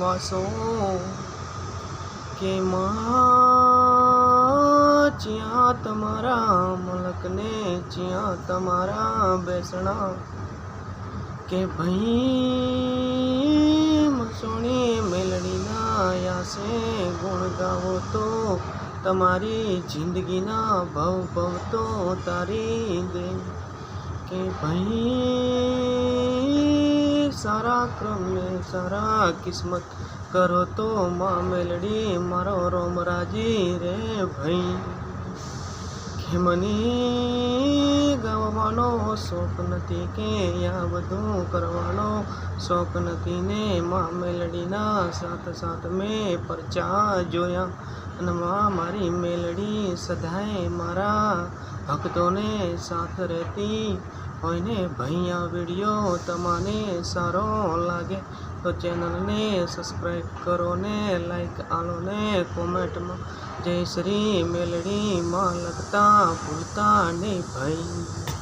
વાસો કે માં, જ્યાં તમારા મલકને, જ્યાં તમારા બેસણા કે ભાઈ મસોણી મેલડીના યાસે ગુણ ગાવો તો તમારી જિંદગીના ભવ ભવ તો તારી દે કે ભાઈ સારા ક્રમે સારા કિસ્મત કરો તો માં મેલડી મારો રોમ રાજી રે ભાઈ કે મને ગાવાનો શોખ નથી કે આ બધું કરવાનો શોખ નથી ને માં મેલડીના સાથ સાથ મેં પરચા જોયા અને માં મારી મેલડી સદાય મારા ભક્તોને સાથ રહેતી હોય ને ભૈયા વીડિયો તમને સારો લાગે, તો ચેનલને સબસ્ક્રાઈબ કરો ને લાઈક આલો ને કોમેન્ટમાં જય શ્રી મેલડીમાં લખતા ભૂલતા નહીં ભાઈ.